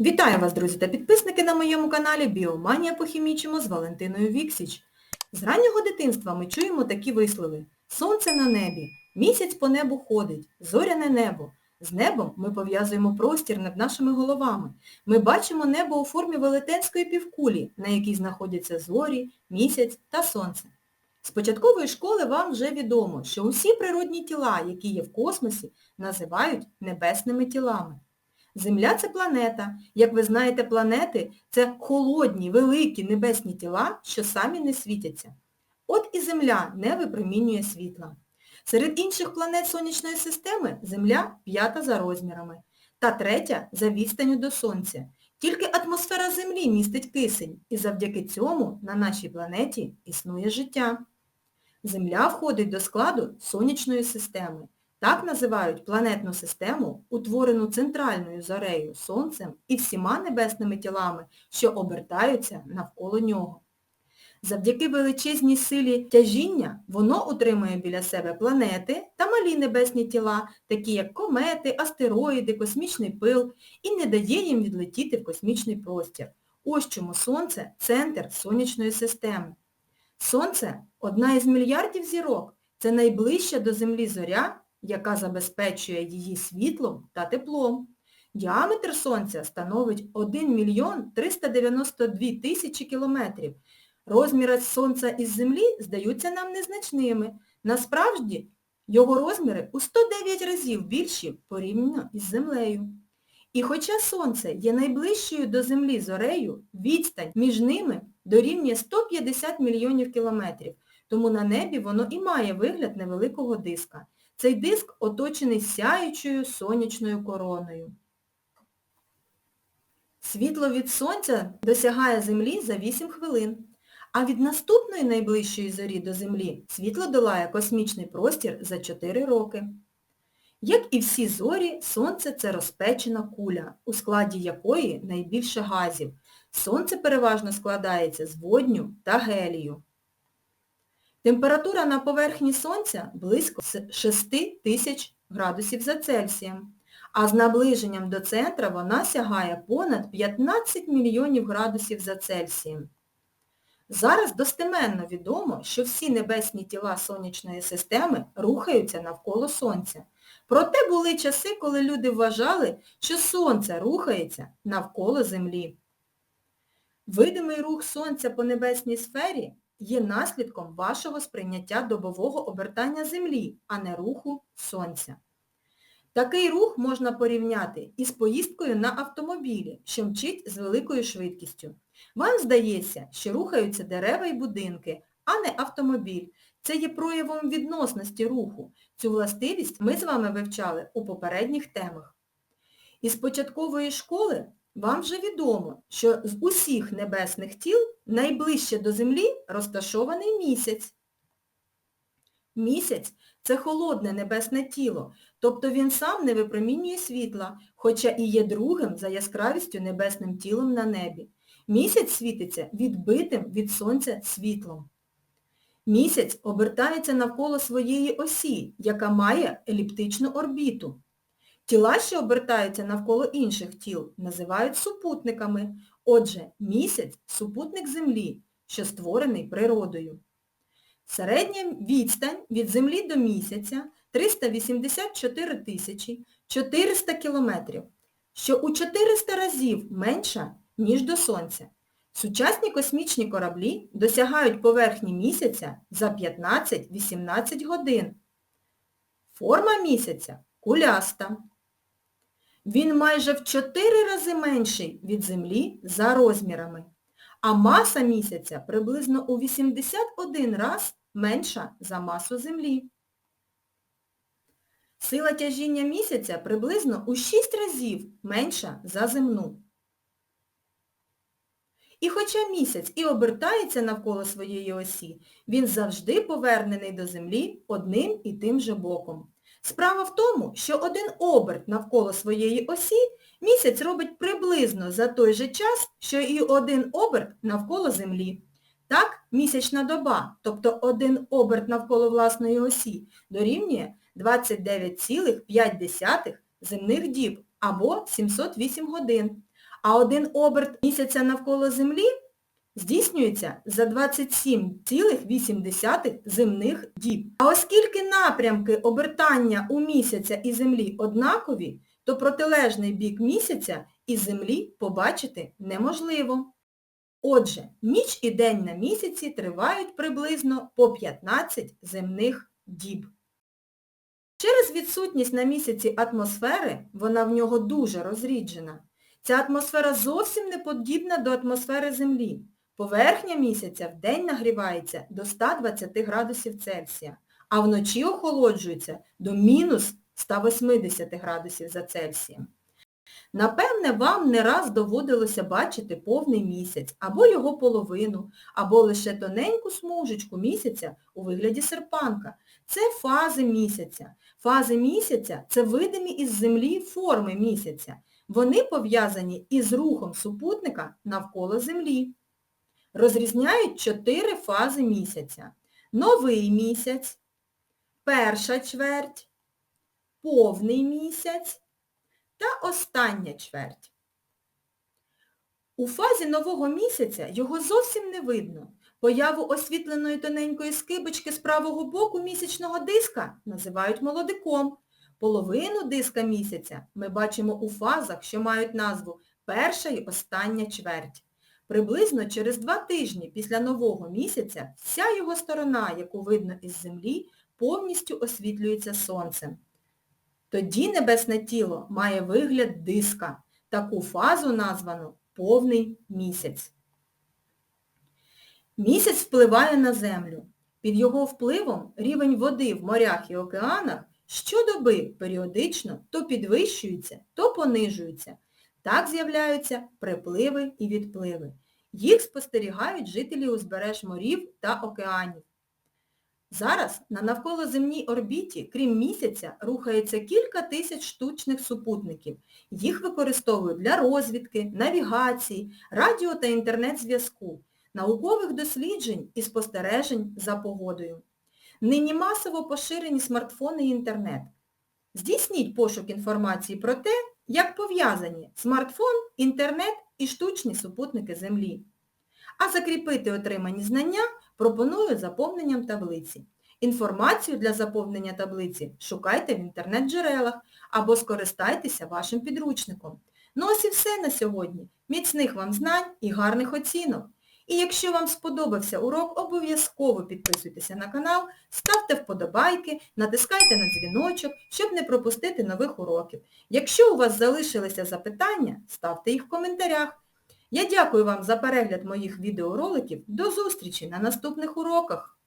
Вітаю вас, друзі та підписники на моєму каналі Біоманія по-хімічному з Валентиною Віксіч. З раннього дитинства ми чуємо такі вислови. Сонце на небі, місяць по небу ходить, зоряне небо. З небом ми пов'язуємо простір над нашими головами. Ми бачимо небо у формі велетенської півкулі, на якій знаходяться зорі, місяць та сонце. З початкової школи вам вже відомо, що усі природні тіла, які є в космосі, називають небесними тілами. Земля це планета. Як ви знаєте, планети це холодні, великі небесні тіла, що самі не світяться. От і Земля не випромінює світла. Серед інших планет Сонячної системи Земля п'ята за розмірами та третя за відстанню до Сонця. Тільки атмосфера Землі містить кисень, і завдяки цьому на нашій планеті існує життя. Земля входить до складу Сонячної системи. Так називають планетну систему, утворену центральною зорею Сонцем і всіма небесними тілами, що обертаються навколо нього. Завдяки величезній силі тяжіння воно утримує біля себе планети та малі небесні тіла, такі як комети, астероїди, космічний пил, і не дає їм відлетіти в космічний простір. Ось чому Сонце – центр сонячної системи. Сонце – одна із мільярдів зірок. Це найближча до Землі зоря, яка забезпечує її світлом та теплом. Діаметр Сонця становить 1 мільйон 392 тисячі кілометрів. Розміри Сонця із Землі здаються нам незначними. Насправді, його розміри у 109 разів більші порівняно із Землею. І хоча Сонце є найближчою до Землі зорею, відстань між ними дорівнює 150 мільйонів кілометрів, тому на небі воно і має вигляд невеликого диска. Цей диск оточений сяючою сонячною короною. Світло від Сонця досягає Землі за 8 хвилин. А від наступної найближчої зорі до Землі світло долає космічний простір за 4 роки. Як і всі зорі, Сонце це розпечена куля, у складі якої найбільше газів. Сонце переважно складається з водню та гелію. Температура на поверхні Сонця близько 6 тисяч градусів за Цельсієм, а з наближенням до центра вона сягає понад 15 мільйонів градусів за Цельсієм. Зараз достеменно відомо, що всі небесні тіла Сонячної системи рухаються навколо Сонця. Проте були часи, коли люди вважали, що Сонце рухається навколо Землі. Видимий рух Сонця по небесній сфері є наслідком вашого сприйняття добового обертання Землі, а не руху Сонця. Такий рух можна порівняти із поїздкою на автомобілі, що мчить з великою швидкістю. Вам здається, що рухаються дерева і будинки, а не автомобіль. Це є проявом відносності руху. Цю властивість ми з вами вивчали у попередніх темах. Із початкової школи вам вже відомо, що з усіх небесних тіл найближче до Землі розташований місяць. Місяць це холодне небесне тіло, тобто він сам не випромінює світла, хоча і є другим за яскравістю небесним тілом на небі. Місяць світиться відбитим від сонця світлом. Місяць обертається навколо своєї осі, яка має еліптичну орбіту. Тіла, що обертаються навколо інших тіл, називають супутниками. Отже, місяць супутник Землі, що створений природою. Середня відстань від Землі до місяця 384 тисячі 400 кілометрів, що у 400 разів менша, ніж до Сонця. Сучасні космічні кораблі досягають поверхні місяця за 15-18 годин. Форма місяця куляста. Він майже в 4 рази менший від Землі за розмірами, а маса місяця приблизно у 81 раз менша за масу Землі. Сила тяжіння місяця приблизно у 6 разів менша за земну. І хоча місяць і обертається навколо своєї осі, він завжди повернений до Землі одним і тим же боком. Справа в тому, що один оберт навколо своєї осі місяць робить приблизно за той же час, що і один оберт навколо Землі. Так, місячна доба, тобто один оберт навколо власної осі, дорівнює 29,5 земних діб або 708 годин. а один оберт місяця навколо Землі здійснюється за 27,8 земних діб. А оскільки напрямки обертання у місяця і Землі однакові, то протилежний бік місяця і Землі побачити неможливо. Отже, ніч і день на місяці тривають приблизно по 15 земних діб. Через відсутність на місяці атмосфери, вона в нього дуже розріджена, ця атмосфера зовсім не подібна до атмосфери Землі. Поверхня місяця в день нагрівається до 120 градусів Цельсія, а вночі охолоджується до мінус 180 градусів за Цельсієм. Напевне, вам не раз доводилося бачити повний місяць, або його половину, або лише тоненьку смужечку місяця у вигляді серпанка. Це фази місяця. Фази місяця – це видимі із Землі форми місяця. Вони пов'язані із рухом супутника навколо Землі. Розрізняють чотири фази місяця. Новий місяць, перша чверть, повний місяць та остання чверть. У фазі нового місяця його зовсім не видно. Появу освітленої тоненької скибочки з правого боку місячного диска називають молодиком. Половину диска місяця ми бачимо у фазах, що мають назву перша і остання чверть. Приблизно через два тижні після нового місяця вся його сторона, яку видно із землі, повністю освітлюється сонцем. Тоді небесне тіло має вигляд диска. Таку фазу названо повний місяць. Місяць впливає на Землю. Під його впливом рівень води в морях і океанах щодоби періодично то підвищується, то понижується. Так з'являються припливи і відпливи. Їх спостерігають жителі узбереж морів та океанів. Зараз на навколоземній орбіті, крім місяця, рухається кілька тисяч штучних супутників. Їх використовують для розвідки, навігації, радіо та інтернет-зв'язку, наукових досліджень і спостережень за погодою. Нині масово поширені смартфони і інтернет. Здійсніть пошук інформації про те, як пов'язані смартфон, інтернет і штучні супутники Землі. А закріпити отримані знання пропоную заповненням таблиці. Інформацію для заповнення таблиці шукайте в інтернет-джерелах або скористайтеся вашим підручником. Ну ось і все на сьогодні. Міцних вам знань і гарних оцінок! І якщо вам сподобався урок, обов'язково підписуйтеся на канал, ставте вподобайки, натискайте на дзвіночок, щоб не пропустити нових уроків. Якщо у вас залишилися запитання, ставте їх в коментарях. Я дякую вам за перегляд моїх відеороликів. До зустрічі на наступних уроках!